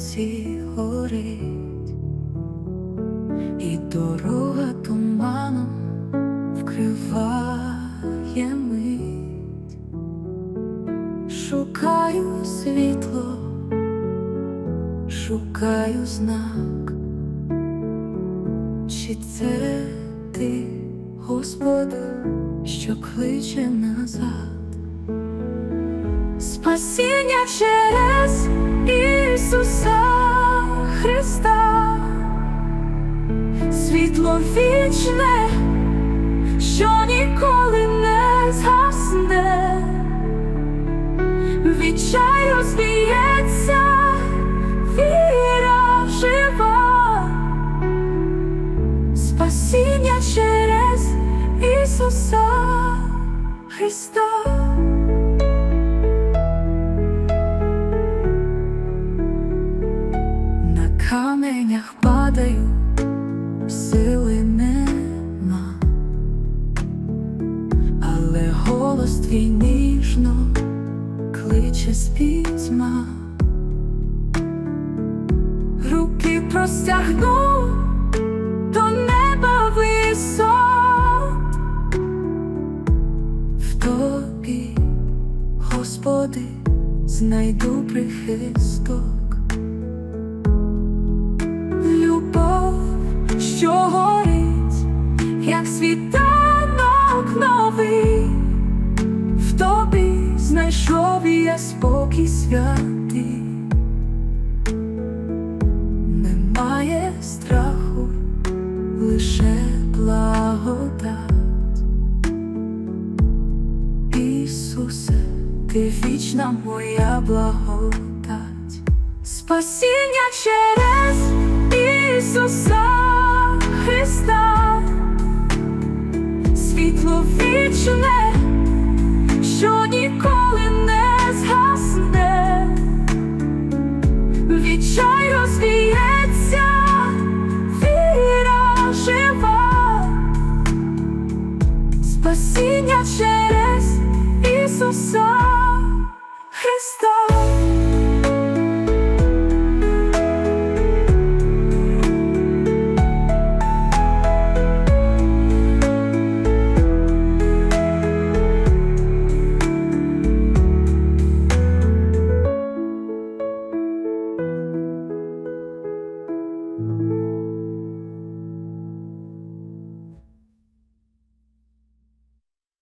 серці горить, і дорога туманом вкриває мить, шукаю світло, шукаю знак, чи це ти, Господи, що кличе назад. Спасіння через Ісуса вічне, що ніколи не згасне, відчай розвіється, віра жива, спасіння через Ісуса Христа. На каменях падаю, сили голос твій ніжно кличе з пітьма. Руки простягну до неба висот в тобі, Господи, знайду прихисток. Любов, що горить, як світанок новий, знайшов я спокій святий, немає страху, лише благодать. Ісусе, ти вічна моя благодать. Спасіння через Ісуса Христа, світло вічне,